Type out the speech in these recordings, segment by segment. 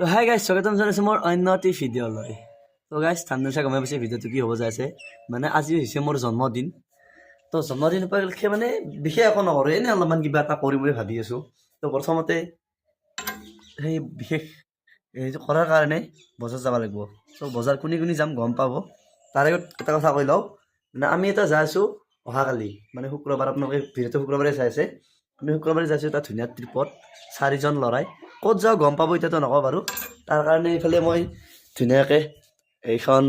তো hi guys স্বাগতম জনাইছোঁ মোৰ অন্য এটি ভিডিঅ'লৈ তো গাইজ ঠাণ্ডা চাই গমে পাইছে ভিডিঅ'টো কি হ'ব যাইছে মানে আজি হৈছে মোৰ জন্মদিন। তো জন্মদিন উপলক্ষে মানে বিশেষ একো নকৰোঁ এনেই অলপমান কিবা এটা কৰিম বুলি ভাবি আছোঁ। তো প্ৰথমতে সেই বিশেষ সেইটো কৰাৰ কাৰণে বজাৰ যাব লাগিব। তো বজাৰ কোনে কোনে যাম গম পাব। তাৰে এটা কথা কৈ লওঁ মানে আমি এটা যাই আছোঁ অহাকালি মানে শুক্ৰবাৰ আপোনালোকে ভিডিঅ'টো শুক্ৰবাৰে চাই আছে আমি শুক্ৰবাৰে যাইছোঁ এটা ধুনীয়া ট্ৰিপত চাৰিজন ল'ৰাই। ক'ত যাওঁ গম পাব এতিয়াতো নকওঁ বাৰু। তাৰ কাৰণে এইফালে মই ধুনীয়াকৈ এইখন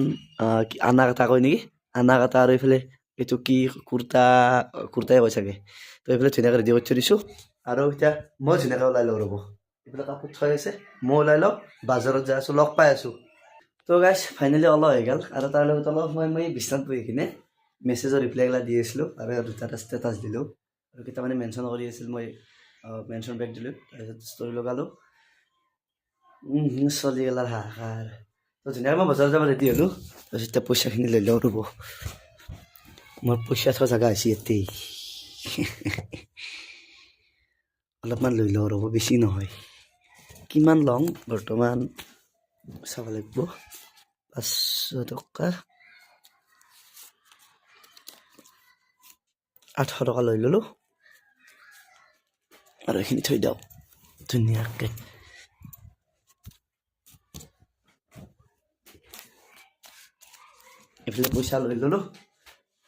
আনা কাটা কয় নেকি? আনা কাটা আৰু এইফালে এইটো কি কুৰ্তা কুৰ্তাই কয় চাগে। তো এইফালে ধুনীয়াকৈ ৰেডি কৰি থৈ দিছোঁ। আৰু এতিয়া মই ধুনীয়াকৈ ওলাই লওঁ ৰ'ব। এইফালে কাপোৰ থৈ আছে মই ওলাই লওঁ বাজাৰত যাই আছোঁ লগ পাই আছোঁ। তো গাইছ ফাইনেলি অলপ হৈ গ'ল। আৰু তাৰ লগত অলপ মই মই বিচনাত বহি কিনে মেছেজৰ ৰিপ্লাইগিলা দি আছিলোঁ। আৰু দুটা ষ্টেটাছ দিলোঁ। আৰু কেইটামানে মেনশ্যন কৰি আছিল, মই মেনশ্যন বেক দিলোঁ, তাৰপিছত ষ্টৰি লগালোঁ। চলি গেলাৰ হাহাকাৰ। তো ধুনীয়াকৈ মই বজাৰ যাব ৰেডি হ'লোঁ, তাৰপিছত এতিয়া পইচাখিনি লৈ লওঁ ৰ'ব। মোৰ পইচা থোৱা জেগা হৈছে ইয়াতেই। অলপমান লৈ লওঁ ৰ'ব, বেছি নহয়। কিমান লওঁ, বৰ্তমান চাব লাগিব। পাঁচশো টকা। আঠশ টকা লৈ ল'লোঁ। আৰু এইখিনি থৈ দিওঁ। ধুনীয়াকৈ এইফালে পইচা লৈ ল'লোঁ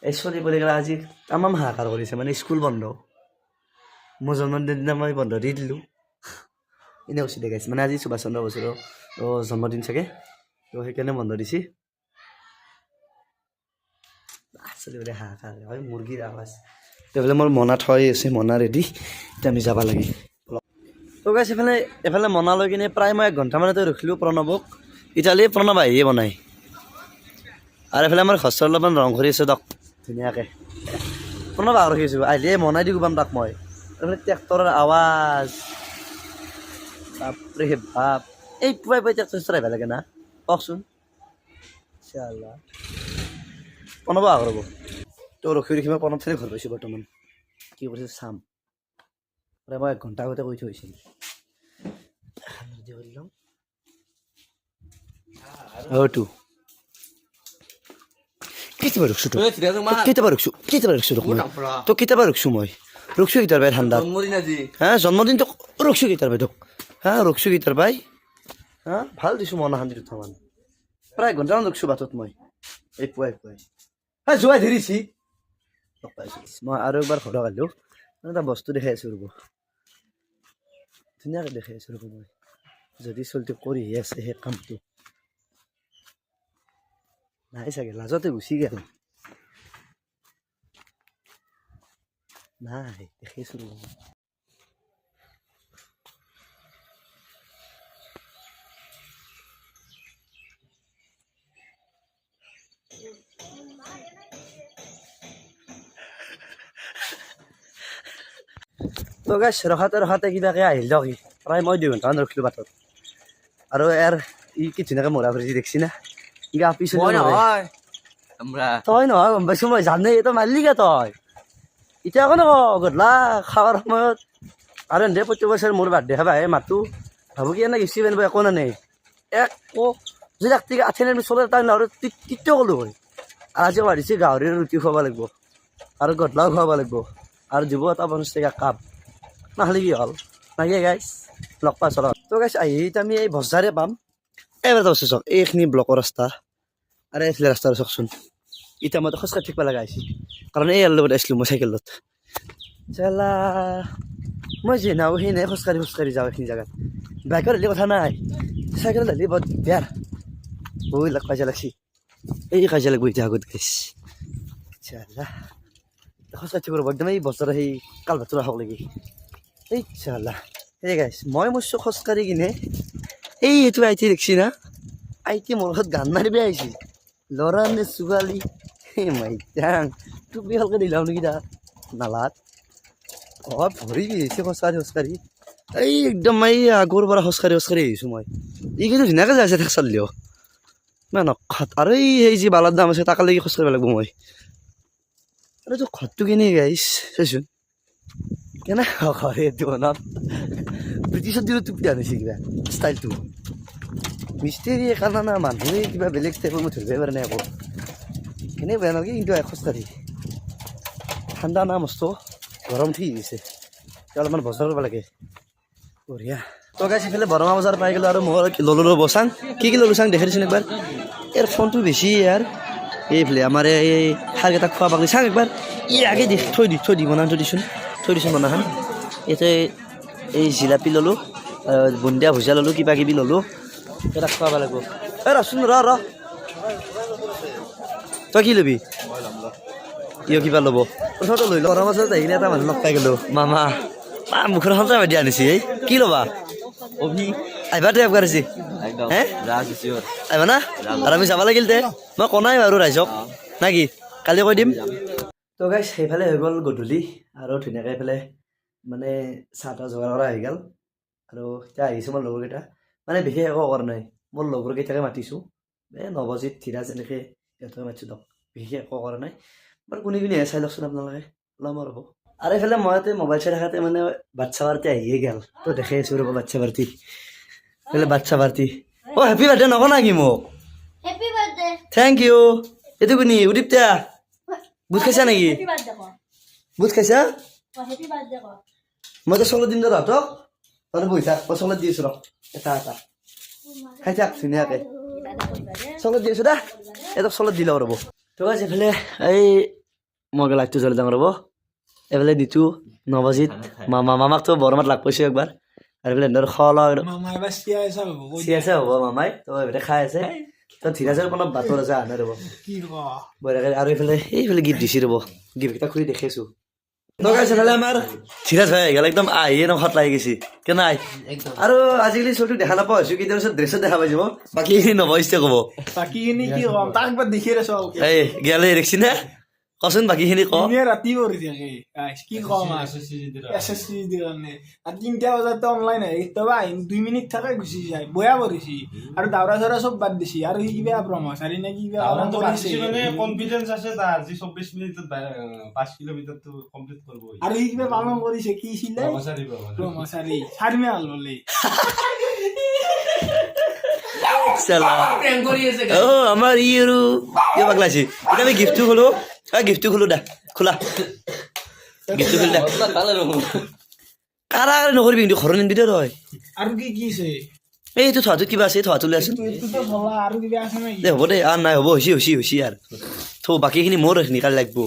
এই ছোৱালী পোৱালিগিলা আজি তামাম হাহাকাৰ কৰিছে মানে স্কুল বন্ধ। মোৰ জন্মদিনৰ দিনা মই বন্ধ দি দিলোঁ। এনেই কৈছে দেখাইছে মানে আজি সুভাষ চন্দ্ৰ বসুৰ জন্মদিন চাগে। তো সেইকাৰণে বন্ধ দিছে। ছোৱালী হাহাকাৰ, হয়, মুৰ্গীৰ আৱাজ। এইফালে মোৰ মনা থৈ আছে মনা ৰেডি এতিয়া আমি যাব লাগে। তো গাইছ এইফালে এইফালে মনা লৈ কিনে প্ৰায় মই এক ঘণ্টামানতে ৰখিলোঁ প্ৰণৱক। এতিয়ালৈ প্ৰণৱ আহিয়ে বনাই। আৰু এইফালে আমাৰ ঘৰ অলপমান ৰং কৰি আছে, দক। ধুনীয়াকৈ। প্ৰণৱ আহ ৰখিছোঁ আহিলে মনাই দি কোবাম তাক মই। এইফালে ট্ৰেক্টৰৰ আৱাজ। বাপৰে, বাপ। এই পুৱাই পুৱাই ট্ৰেক্টৰ চলাই ভালো লাগে না? কওকচোন। প্ৰণৱ ৰ'ব। তো ৰখি ৰখি মই প্ৰণৱ চাই ঘৰ পাইছোঁ বৰ্তমান। কি কৰিছে চাম। প্ৰায় মই এক ঘণ্টা আগতে কৈ থৈছিল কেতিয়াবা ৰখছোঁ তোক? কেতিয়াবা ৰখছোঁ কেতিয়াবা ৰখছোঁ তোক মই? তোক কেতিয়াবা ৰখছোঁ মই? ৰখছোঁ কেতিয়াৰ বাই ঠাণ্ডা হা জন্মদিন তোক ৰখছোঁ কেতিয়াৰ বাই তোক। হা ৰখছোঁ কেতিয়াৰ বাই হা ভালো দিছোঁ মন শান্তি দুটামান। প্ৰায় ঘণ্টামান ৰখছোঁ বাটত মই। এই পুৱাই পুৱাই। হা যোৱাই ধৰিছি। মই আৰু একবাৰ ঘৰত আহিলোঁ এটা বস্তু দেখাই আছোঁ ৰ'ব। ধুনীয়াকৈ দেখাই আছোঁ ৰ'ব মই। যদি চলিটো কৰিহে আছে সেই কামটো। নাই চাগে, লাজতে গুচি গ'ল। নাই দেখিছোঁ ৰ'ব তো গাছ ৰখাতে ৰখাতে কিবাকে আহিল দিয়ক ই। প্ৰায় মই দুই ঘণ্টামান ৰখিলোঁ বাটত। আৰু ইয়াৰ ই কি ধুনীয়াকৈ মৰা ফুৰিছে দেখছি না। গা নহয় তই নহয় গম পাইছোঁ মই জানেই তই মাৰিলিগে তই। এতিয়া আকৌ নক গধূলা খাৱাৰ সময়ত। আৰু এনে প্ৰত্যেক বছৰ মোৰ বাৰ্থডে খাব আহে মাতো। ভাবোঁ কি এনে গেছি পেনব একো নানে। একো যদি একটিকে আঠেনে চলে তাই নহ'লে তৃতীয় ক'লো হয়। আৰু আজি ভাবিছে গাহৰিৰ ৰুটি খুৱাব লাগিব। আৰু গধূলাও খুৱাব লাগিব। আৰু দিব এটা পঞ্চাছ টকা কাপ নহ'লে কি হ'ল? নাগে গাইছ লগ পাইছ লগ তো গাইছ আহি আমি এই বজাৰে পাম। এবাৰ এটা বস্তু চাওক এইখিনি ব্লকৰ ৰাস্তা। আৰু, এইফালে ৰাস্তাটো চাওকচোন। এতিয়া মইতো খোজকাঢ়ি থাকিব লগা হৈছে। কাৰণ এই লগত আহিছিলোঁ মই চাইকেলত চালা, মই যি নাও, সেই নাই, খোজকাঢ়ি খোজকাঢ়ি যাওঁ এইখিনি জেগাত। বাইকত হ'লে কথা নাই। চাইকেলত হ'লে বৰ দিগদাৰ বহুত লগ কাজিয়া লাগছি। এই কাজিয়া লাগব এতিয়া আগত গাইছ চালা, খোজকাঢ়ি থাকিব ৰ'ব একদম এই বছৰৰ সেই কালভাৰটো ৰাখক লাগি। এই চালা এই গাইছ মই মৰছোঁ খোজকাঢ়ি কিনে এই এইটো আইটি দেখছি না? আইটি মোৰ ঘৰত গান মাৰিব আহিছিল ল'ৰা নে ছোৱালী? হে মাইটাং টুপি ভালকৈ দিলাও নেকি তাক নালাত। অঁ, ভৰি গৈছে খোজকাঢ়ি খোজকাঢ়ি এই একদম এই আগৰ পৰা খোজকাঢ়ি খোজকাঢ়ি আহিছোঁ মই। ই কিন্তু ধুনীয়াকৈ যাই আছে তাক চালিও ইমান অখাত আৰু এই সেই যি বালাৰ দাম আছে তাকালৈকে খোজকাঢ়িব লাগিব মই। আৰু তোৰ ঘৰটো কেনে গাইছ চাইছোন ঘৰ এইটো বনাম। ব্ৰিটিছৰ টুপি আনিছে কিবা ষ্টাইলটো মিস্ত্ৰী কানা না, মানুহে কিবা বেলেগ টাইপৰ মই ধৰিবই পৰা নাই আকৌ। এনেই বেয়া নালাগে, কিন্তু এখোজকাঢ়ি ঠাণ্ডা না, মস্ত। গৰম উঠি গৈছে অলপমান বজাৰ কৰিব লাগে। বঢ়িয়া। তো গাইছ সিফালে বৰমা বজাৰ পাই গ'লো আৰু মই ল'লো ৰ'ব চাং। কি কি ল'লো চাং দেখাই দিছোন একবাৰ। ইয়াৰ ফোনটো বেছি ইয়াৰ। এইফালে আমাৰ এই শাককেইটা খোৱা পাগলি চাং একবাৰ। ই আগে দি, থৈ দি থৈ দি, বনাই থৈ দিছোন। থৈ দিছোন বনাখান ইয়াতে এই জিলাপি ল'লোঁ বুন্দিয়া ভুজিয়া ল'লোঁ কিবা কিবি ল'লোঁ। এটা খুৱাব লাগিব। এই ৰচোন ৰ ৰ। তই কি ল'বি? ইয় কিবা ল'ব। প্ৰথমতে লৈ ল ঘৰৰ মাজত আহিলে এটা মানুহ লগ পাই গ'লো। মামা মা মুখৰ সন্তান দিয়া আনিছে এই। কি ল'বা? অভি। আহিবা তই একবাৰ আজি। হে? আহিবা না? আৰু আমি যাব লাগিল তে মই কনাই বাৰু ৰাইজক। না কি? কালি কৈ দিম। তো গাইছ সেইফালে হৈ গ'ল গধূলি আৰু ধুনীয়াকৈ এইফালে মানে চাহ তাহ যোগাৰ কৰা হৈ গ'ল আৰু এতিয়া আহিছোঁ মোৰ লগৰকেইটা মানে বিশেষ একো কৰা নাই মোৰ লগৰকেইটাকে মাতিছোঁ। এই নৱজিত ধীৰাজ এনেকৈ সিহঁতকে মাতিছোঁ দিয়ক বিশেষ একো কৰা নাই। বাৰু কোনে কোনে চাই লওকচোন আপোনালোকে ল'ম আৰু হ'ব। আৰু এইফালে মই ইয়াতে মোবাইল চাই থাকোঁতে মানে বাচ্ছা পাৰ্টি আহিয়ে গ'ল তো দেখাই আছোঁ ৰ'ব বাচ্ছা পাৰ্টি। এইফালে বাচ্ছা পাৰ্টি। অ' হেপী বাৰ্থডে নকওঁ নেকি মোক? থেংক ইউ এইটো কোনি? উদীপ্তা? বুট খাইছা নেকি. বুট খাইছা. মই তো চকলেট দিম তহঁতক তহঁতে বহি থাক মই চকলেট দি আছোঁ ৰ এটা এটা। খাই থাক ধুনীয়াকৈ। চকলেট দি আছোঁ দা। এইটো চকলেট দি লওঁ ৰ'ব। তো আছে এইফালে এই মই লাইটটো জ্বলাই যাওঁ ৰ'ব। এইফালে দিটো নৱজিত। মামা মামাকতো বৰমাত লাগ পাইছোঁ একবাৰ। আৰু এইফালে ধৰ খোৱা লোৱা আছে হ'ব। মামাই। তো এইফালে খাই আছে। তো ধীৰাজৰ কোনো বাটৰ আছে আনে ৰ'ব। আৰু এইফালে এইফালে গীত দিছে ৰ'ব গীতকেইটা খুলি দেখিছোঁ নহ'লে আমাৰ ধীৰাজ ভাই আহি একদম আহিয়ে ন হত লাগি গৈছে। কেনাই আৰু আজিকালি চলটো দেখা নাপাওঁ হৈছোঁ কেতিয়াৰ পিছত ড্ৰেছত দেখা পাই যাব। বাকী এইখিনি নবৈছে ক'ব। বাকীখিনি কি ক'ম? তাক দেখি গেলে দেখছি নে? কচোন বাকীখিনি ক। ৰাতি কৰি থাকে কি ক'ম এছ এছ চি কাৰণে আৰু তিনিটা বজাতে অনলাইন আহে। আহিম দুই মিনিট থাকে গুচি যায়। বয়া কৰিছি আৰু দাউৰা চাউৰা চব বাদ দিছি। আৰু সি কিবা ব্ৰহ্মচাৰী নে কিবা বাকী মানে কনফিডেন্স আছে তাৰ। যি চৌব্বিছ মিনিটত পাঁচ কিলোমিটাৰটো কমপ্লিট কৰিব আৰু সি কিবা পালন কৰিছে। কি ছিলে কৰ্মচাৰী পাব ব্ৰহ্মচাৰী। চাৰিমে হাল ল'লে চালা। অ' আমাৰ ই আৰু কিয় পাগলাইছে? এতিয়া আমি গিফ্টটো খোলো এই গিফ্টটো খোলো দা খোলা। গিফ্টটো খুলি দা। কাৰা নকৰিবি কিন্তু ঘৰৰ নিদিবি তই। আৰু কি কি আছে? এইটো থোৱাটোত কিবা আছে থোৱাটো নেকি দে হ'ব দে আৰু নাই হ'ব হৈছে হৈছে হৈছে আৰু। থৌ বাকীখিনি মোৰ এইখিনি কালি লাগব।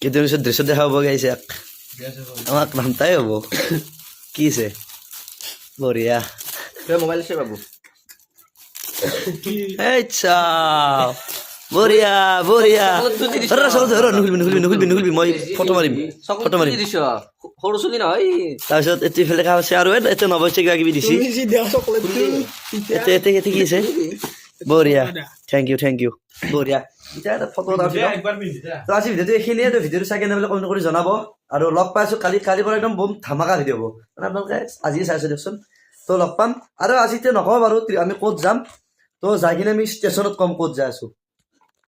কেইদিন পিছত ড্ৰেছত দেখা পাব গাইছে আমাক নামতাই হ'ব। কি আছে? বঢ়িয়া। মোবাইল আছে বাবু এই চাও বঢ়িয়া বঢ়িয়া ৰ চল ৰ নুখুলিবি নুখুলিবি নুখুলিবি নুখুলিবি মই ফটো মাৰিম ফটো মাৰিম। দিছ সৰু চলি নহয়। তাৰপিছত এতিয়া ইফালে কাম আছে আৰু এটা নৱশ্যে কিবা কিবি দিছি। এতিয়া এতিয়া এতিয়া কি আছে? বঢ়িয়া থেংক ইউ থেংক ইউ বঢ়িয়া এতিয়া এটা ফটো এটা তো আজি ভিডিঅ'টো এইখিনিয়ে তো ভিডিঅ'টো চাই কেনে বোলে কমেণ্ট কৰি জনাব। আৰু লগ পাইছোঁ কালি কালিৰ পৰা একদম বম ধামাকা ভিডিঅ' হ'ব মানে আপোনালোকে আজি চাইছোঁ দিয়কচোন। তো লগ পাম। আৰু আজি এতিয়া নকওঁ বাৰু আমি ক'ত যাম তো কিনে আমি ষ্টেচনত কম ক'ত যাই আছোঁ?